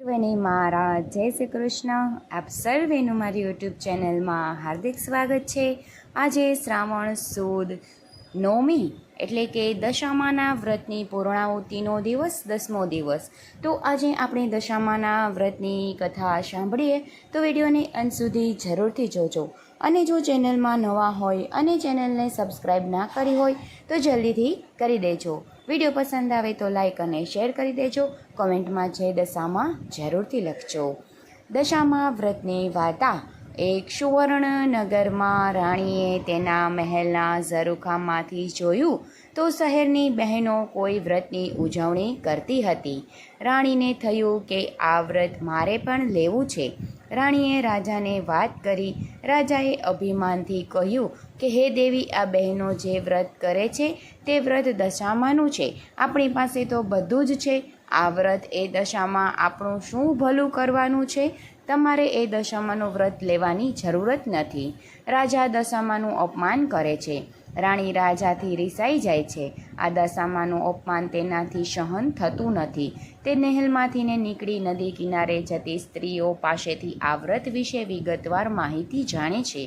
સર્વેને મારા જય શ્રી કૃષ્ણ. આપ સર્વેનું મારી યુટ્યુબ ચેનલમાં હાર્દિક સ્વાગત છે. આજે શ્રાવણ સુદ નવમી એટલે કે દશામાના વ્રતની પૂર્ણાહુતિનો દિવસ, દસમો દિવસ. તો આજે આપણે દશામાના વ્રતની કથા સાંભળીએ. તો વિડીયોને અંત સુધી જરૂરથી જોજો. અને જો ચેનલમાં નવા હોય અને ચેનલને સબસ્ક્રાઈબ ના કરી હોય, તો જલ્દીથી કરી દેજો. વીડિયો પસંદ આવે તો લાઈક અને શેર કરી દેજો. કોમેન્ટમાં જય દશામાં જરૂરથી લખજો. દશામાં વ્રતની વાર્તા. એક સુવર્ણ નગરમાં રાણીએ તેના મહેલના ઝરૂખામાંથી જોયું તો શહેરની બહેનો કોઈ વ્રતની ઉજવણી કરતી હતી. રાણીને થયું કે આ વ્રત મારે પણ લેવું છે. રાણીએ રાજાને વાત કરી. રાજાએ અભિમાનથી કહ્યું કે, હે દેવી, આ બહેનો જે વ્રત કરે છે, તે વ્રત દશામાંનું છે. આપણી પાસે તો બધું જ છે. આ વ્રત એ દશામાં આપણું શું ભલું કરવાનું છે? તમારે એ દશામાનું વ્રત લેવાની જરૂરત નથી. રાજા દશામાનું અપમાન કરે છે. રાણી રાજાથી રિસાઈ જાય છે. આ દશામાનું અપમાન તેનાથી સહન થતું નથી. તે નહેલમાંથીને નીકળી નદી કિનારે જતી સ્ત્રીઓ પાસેથી આ વ્રત વિશે વિગતવાર માહિતી જાણે છે.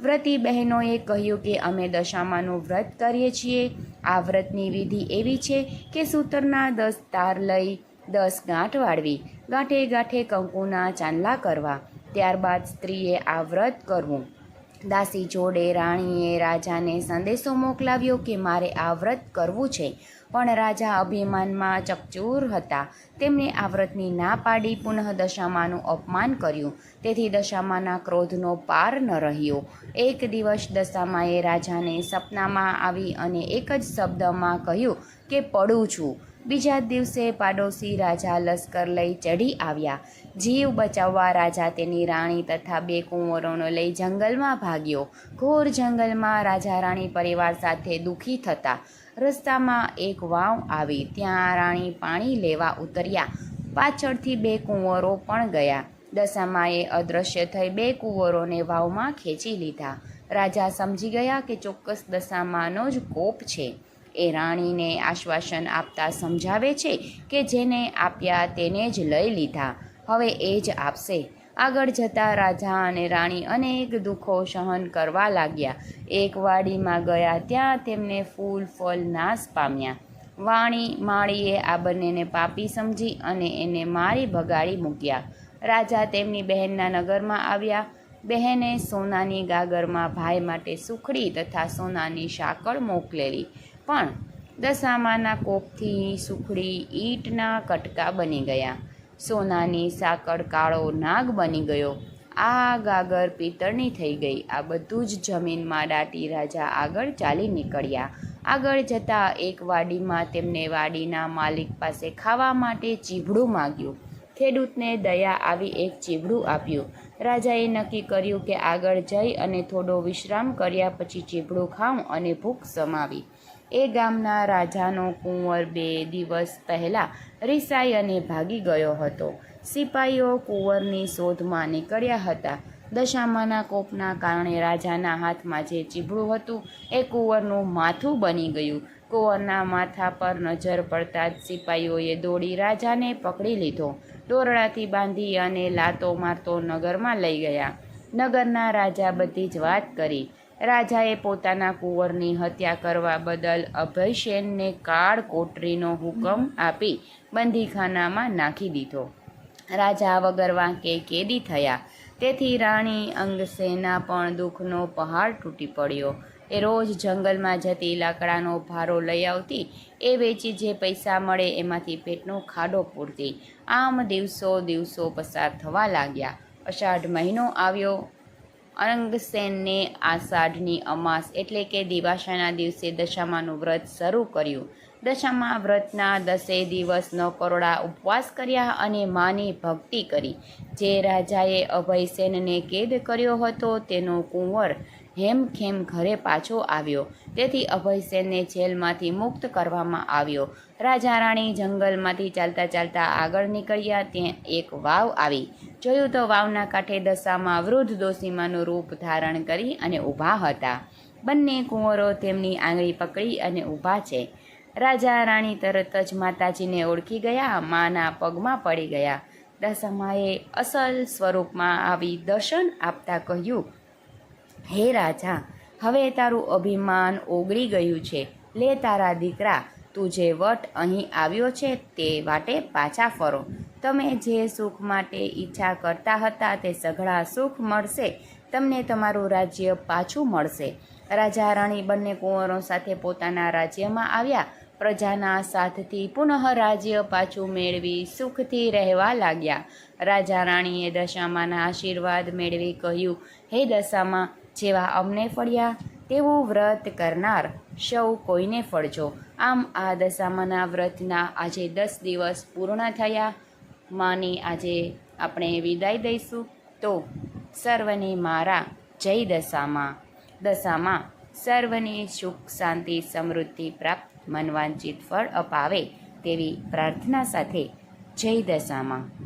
વ્રતી બહેનોએ કહ્યું કે અમે દશામાનું વ્રત કરીએ છીએ. આ વ્રતની વિધિ એવી છે કે સૂતરના દસ તાર લઈ દસ ગાંઠ વાળવી, ગાંઠે ગાંઠે કંકુના ચાંદલા કરવા. ત્યારબાદ સ્ત્રીએ આ વ્રત કરવું. દાસી જોડે રાણીએ રાજાને સંદેશો મોકલાવ્યો કે મારે આ વ્રત કરવું છે. પણ રાજા અભિમાનમાં ચકચૂર હતા. તેમણે આ વ્રતની ના પાડી પુનઃ દશામાનું અપમાન કર્યું. તેથી દશામાના ક્રોધનો પાર ન રહ્યો. એક દિવસ દશામાએ રાજાને સપનામાં આવી અને એક જ શબ્દમાં કહ્યું કે, પડું છું. બીજા દિવસે પાડોશી રાજા લશ્કર લઈ ચઢી આવ્યા. જીવ બચાવવા રાજા તેની રાણી તથા બે કુંવરોને લઈ જંગલમાં ભાગ્યો. ઘોર જંગલમાં રાજા રાણી પરિવાર સાથે દુઃખી થતા. રસ્તામાં એક વાવ આવી. ત્યાં રાણી પાણી લેવા ઉતર્યા. પાછળથી બે કુંવરો પણ ગયા. દશામાએ અદૃશ્ય થઈ બે કુંવરોને વાવમાં ખેંચી લીધા. રાજા સમજી ગયા કે ચોક્કસ દશામાનો જ કોપ છે. એ રાણીને આશ્વાસન આપતા સમજાવે છે કે જેને આપ્યા તેને જ લઈ લીધા. હવે એ જ આપશે. આગળ જતા રાજા અને રાણી અનેક દુઃખો સહન કરવા લાગ્યા. એક વાડીમાં ગયા ત્યાં તેમને ફૂલ, ફળ નાશ પામ્યા. વાણી માળીએ આ બંનેને પાપી સમજી અને એને મારી ભગાડી મૂક્યા. રાજા તેમની બહેનના નગરમાં આવ્યા. બહેને સોનાની ગાગરમાં ભાઈ માટે સુખડી તથા સોનાની સાકળ મોકલેલી. પણ દશામાના કોપથી સુખડી ઈંટના કટકા બની ગયા. સોનાની સાકળ કાળો નાગ બની ગયો. આ ગાગર પિત્તળની થઈ ગઈ. આ બધું જ જમીનમાં દાટી રાજા આગળ ચાલી નીકળ્યા. આગળ જતાં એક વાડીમાં તેમને વાડીના માલિક પાસે ખાવા માટે ચીભડું માગ્યું. ખેડૂતને દયા આવી એક ચીભડું આપ્યું. રાજાએ નક્કી કર્યું કે આગળ જઈ અને થોડો વિશ્રામ કર્યા પછી ચીભડું ખાઉં અને ભૂખ સમાવી. એ ગામના રાજાનો કુંવર બે દિવસ પહેલાં રિસાઈ અને ભાગી ગયો હતો. સિપાઈઓ કુંવરની શોધમાં નીકળ્યા હતા. દશામાના કોપના કારણે રાજાના હાથમાં જે ચીભડું હતું, એ કુંવરનું માથું બની ગયું. કુંવરના માથા પર નજર પડતા જ સિપાઈઓએ દોડી રાજાને પકડી લીધો. દોરડાથી બાંધી અને લાતો મારતો નગરમાં લઈ ગયા. નગરના રાજા બધી જ વાત કરી. રાજાએ પોતાના કુંવરની હત્યા કરવા બદલ અભયસેનને કાળ કોટરીનો હુકમ આપી બંદીખાનામાં નાખી દીધો. રાજા વગર વાંકે કેદી થયા. તેથી રાણી અંગસેના પણ દુઃખનો પહાડ તૂટી પડ્યો. એ રોજ જંગલમાં જતી લાકડાનો ભારો લઈ આવતી, એ વેચી જે પૈસા મળે એમાંથી પેટનો ખાડો પૂરતી. આમ દિવસો દિવસો પસાર થવા લાગ્યા. અષાઢ મહિનો આવ્યો. અંગસેનને આષાઢની અમાસ એટલે કે દિવાસાના દિવસે દશામાનું વ્રત શરૂ કર્યું. દશામા વ્રતના દસે દિવસ કરોડા ઉપવાસ કર્યા અને માની ભક્તિ કરી. જે રાજાએ અભયસેનને કેદ કર્યો હતો તેનો કુંવર હેમખેમ ઘરે પાછો આવ્યો. તેથી અભયસેનને જેલમાંથી મુક્ત કરવામાં આવ્યો. રાજા રાણી જંગલમાંથી ચાલતા ચાલતા આગળ નીકળ્યા ત્યાં એક વાવ આવી. જોયું તો વાવના કાંઠે દશામાં વૃદ્ધ દોશીમાનું રૂપ ધારણ કરી અને ઊભા હતા. બંને કુંવરો તેમની આંગળી પકડી અને ઊભા છે. રાજા રાણી તરત જ માતાજીને ઓળખી ગયા, માના પગમાં પડી ગયા. દશામાએ અસલ સ્વરૂપમાં આવી દર્શન આપતા કહ્યું હે રાજા, હવે તારું અભિમાન ઓગળી ગયું છે. લે તારા દીકરા, તું જે વટ અહીં આવ્યો છે તે વાટે પાછા ફરો. તમે જે સુખ માટે ઈચ્છા કરતા હતા તે સઘળા સુખ મળશે. તમને તમારું રાજ્ય પાછું મળશે. રાજા રાણી બંને કુંવરો સાથે પોતાના રાજ્યમાં આવ્યા. પ્રજાના સાથથી પુનઃ રાજ્ય પાછું મેળવી સુખથી રહેવા લાગ્યા. રાજા રાણીએ દશામાના આશીર્વાદ મેળવી કહ્યું, હે દશામાં જેવા અમને ફળ્યા, તેવું વ્રત કરનાર સૌ કોઈને ફળજો. આમ આ દશામાના વ્રતના આજે દસ દિવસ પૂર્ણ થયા. માની આજે આપણે વિદાય દઈશું. તો સર્વને મારા જય દશામાં. દશામાં, સર્વને સુખ, શાંતિ, સમૃદ્ધિ પ્રાપ્ત મનવાંચિત ફળ અપાવે તેવી પ્રાર્થના સાથે જય દશામાં.